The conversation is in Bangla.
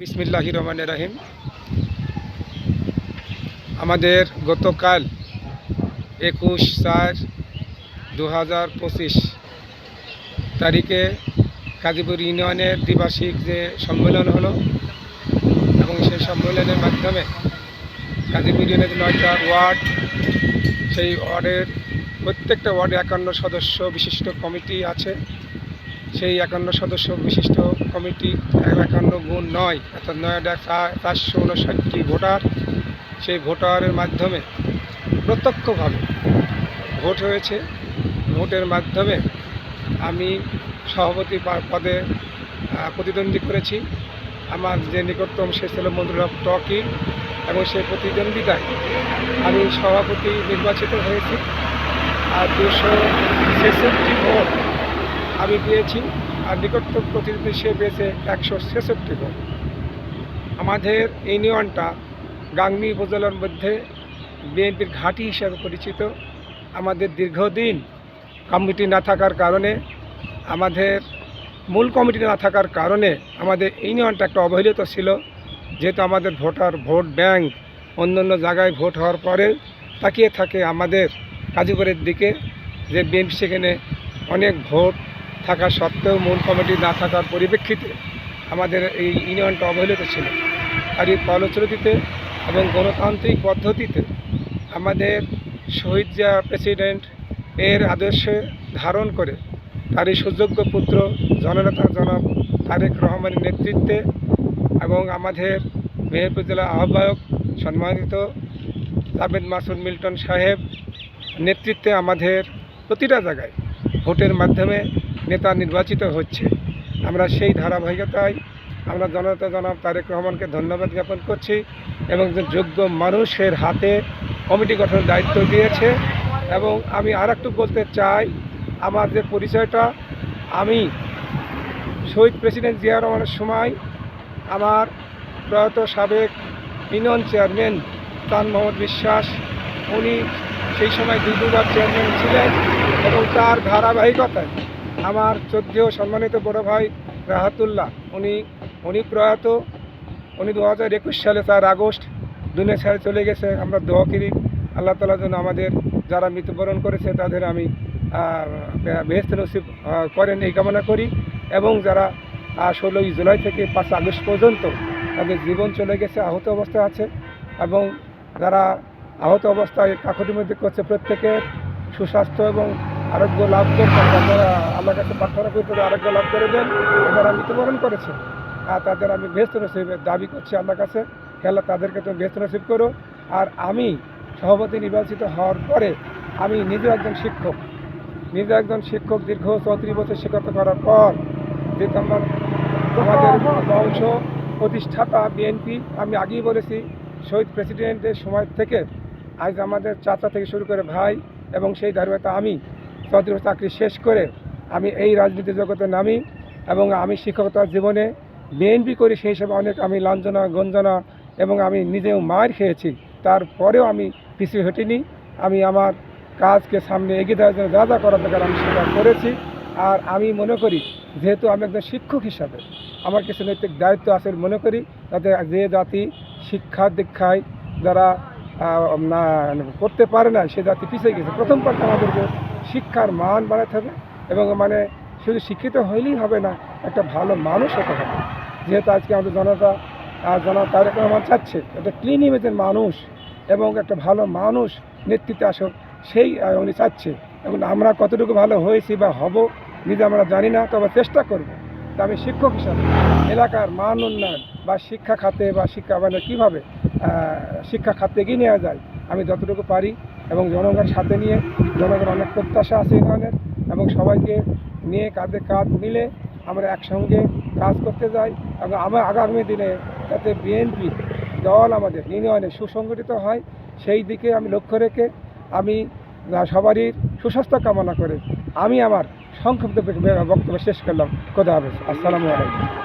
বিসমিল্লাহ রহমান রাহিম। আমাদের গতকাল একুশ চার দু হাজার পঁচিশ তারিখে গাজীপুর ইউনিয়নের দ্বিবার্ষিক যে সম্মেলন হলো এবং সেই সম্মেলনের মাধ্যমে গাজীপুর ইউনিয়নের নয়টা ওয়ার্ড, সেই ওয়ার্ডের প্রত্যেকটা ওয়ার্ডে একান্ন সদস্য বিশিষ্ট কমিটি আছে। সেই একান্ন সদস্য বিশিষ্ট কমিটি একান্ন গুণ নয়, অর্থাৎ নয়টা চারশো উনষাটটি ভোটার। সেই ভোটারের মাধ্যমে প্রত্যক্ষভাবে ভোট হয়েছে। ভোটের মাধ্যমে আমি সভাপতি পদে প্রতিদ্বন্দ্বী করেছি। আমার যে নিকটতম সে ছিল মন্ত্রী টকি এবং সেই প্রতিদ্বন্দ্বিতায় আমি সভাপতি নির্বাচিত হয়েছি। আর দুশো ছেষট্টি ভোট আমি পেয়েছি আর নিকটতম প্রতিনিধি সে পেয়েছে একশো ছেষট্টি ভোট আমাদের ইউনিয়নটা গাংনী উপজেলার মধ্যে বিএনপির ঘাঁটি হিসাবে পরিচিত। আমাদের দীর্ঘদিন কমিটি না থাকার কারণে, আমাদের মূল কমিটি না থাকার কারণে আমাদের ইউনিয়নটা একটা অবহেলিত ছিল। যেহেতু আমাদের ভোটার ভোট ব্যাংক অন্য অন্য জায়গায় ভোট হওয়ার পরে তাকিয়ে থাকে আমাদের কাজীপুরের দিকে যে বিএনপি সেখানে অনেক ভোট থাকা সত্ত্বেও মূল কমিটি না থাকার পরিপ্রেক্ষিতে আমাদের এই ইউনিয়নটা অবহেলিত ছিল। আর এই ফলশ্রুতিতে এবং গণতান্ত্রিক পদ্ধতিতে আমাদের শহীদ জিয়া প্রেসিডেন্ট এর আদর্শে ধারণ করে তারই সুযোগ্য পুত্র জননেতা জনাব তারেক রহমানের নেতৃত্বে এবং আমাদের মেহেরপুর জেলা আহ্বায়ক সম্মানিত জাভেদ মাসুদ মিল্টন সাহেব নেতৃত্বে আমাদের প্রতিটা জায়গায় ভোটের মাধ্যমে নেতা নির্বাচিত হচ্ছে। আমরা সেই ধারাবাহিকতায় আমরা জনতা জনাব তারেক রহমানকে ধন্যবাদ জ্ঞাপন করছি এবং যোগ্য মানুষের হাতে কমিটি গঠনের দায়িত্ব দিয়েছে এবং আমি আর একটু বলতে চাই, আমার যে পরিচয়টা, আমি শহীদ প্রেসিডেন্ট জিয়া রহমানের সময় আমার প্রয়াত সাবেক ইউনিয়ন চেয়ারম্যান তান মোহাম্মদ বিশ্বাস, উনি সেই সময় দুই দুবার চেয়ারম্যান ছিলেন এবং তার ধারাবাহিকতায় আমার শ্রদ্ধেয় সম্মানিত বড় ভাই রাহাতুল্লাহ। উনি উনি প্রয়াত। উনি দু হাজার একুশ সালে চার আগস্ট দুনিয়া ছেড়ে চলে গেছে। আমরা দোয়া করি আল্লাহ তালার জন্য আমাদের যারা মৃত্যুবরণ করেছে তাদের আমি বেহেস্ত নসিব করেন এই কামনা করি। এবং যারা ষোলোই জুলাই থেকে পাঁচ আগস্ট পর্যন্ত তাদের জীবন চলে গেছে, আহত অবস্থায় আছে। এবং যারা আহত অবস্থায় কাকতি মধ্যে করছে প্রত্যেকের সুস্বাস্থ্য এবং আরোগ্য লাভ করছেন যারা আল্লাহর কাছে প্রার্থনা করি তাদের আরোগ্য লাভ করে দেন যারা মৃত্যুবরণ করেছে। আর তাদের আমি বেহস্ত নসিবের দাবি করছি আল্লাহর কাছে খেলা তাদেরকে তুমি বেহস্ত নসিব করো। আর আমি সভাপতি নির্বাচিত হওয়ার পরে আমি নিজে একজন শিক্ষক। নিজে একজন শিক্ষক, দীর্ঘ চৌত্রিশ বছর শিক্ষকতা করার পর যেহেতু আমার আমাদের বংশ প্রতিষ্ঠাতা, বিএনপি, আমি আগেই বলেছি, শহীদ প্রেসিডেন্টের সময় থেকে আজ আমাদের চাচা থেকে শুরু করে ভাই এবং সেই ধারাবাহিকতা আমি চৌত্রিশ চাকরি শেষ করে আমি এই রাজনীতি জগতে নামি এবং আমি শিক্ষকতার জীবনে বিএনপি করি, সেই হিসাবে অনেক আমি লাঞ্ছনা, গঞ্জনা এবং আমি নিজেও মার খেয়েছি। তারপরেও আমি পিছিয়ে হটিনি। আমি আমার কাজকে সামনে এগিয়ে দেওয়ার জন্য যা যা করার দরকার আমি সেটা করেছি। আর আমি মনে করি, যেহেতু আমি একজন শিক্ষক হিসাবে আমার কিছু নৈতিক দায়িত্ব আছে মনে করি যাতে যে জাতি শিক্ষা দীক্ষায় যারা করতে পারে না সে জাতি পিছিয়ে গেছে। প্রথম কথা আমাদেরকে শিক্ষার মান বাড়াতে হবে এবং মানে শুধু শিক্ষিত হইলেই হবে না, একটা ভালো মানুষ হতে হবে। যেহেতু আজকে আমাদের জনতা জনতা তারেক রহমান চাচ্ছে একটা ক্লিন ইমেজের মানুষ এবং একটা ভালো মানুষ নেতৃত্বে আসুক, সেই উনি চাচ্ছে। এবং আমরা কতটুকু ভালো হয়েছি বা হব, নিজে আমরা জানি না, তবে চেষ্টা করব। তা আমি শিক্ষক হিসাবে এলাকার মান উন্নয়ন বা শিক্ষা খাতে বা শিক্ষা মানে কীভাবে শিক্ষা খাতে এগিয়ে নেওয়া যায়, আমি যতটুকু পারি এবং জনগণের সাথে নিয়ে জনগণ অনেক প্রত্যাশা আছে এই ধরনের এবং সবাইকে নিয়ে কাঁধে কাঁধ মিলে আমরা একসঙ্গে কাজ করতে যাই এবং আমার আগামী দিনে যাতে বিএনপি দল আমাদের ইউনিয়নে সুসংগঠিত হয়, সেই দিকে আমি লক্ষ্য রেখে আমি সবারই সুস্বাস্থ্য কামনা করে আমি আমার সংক্ষিপ্ত বক্তব্য শেষ করলাম। কোথা হবে আসসালামু আলাইকুম।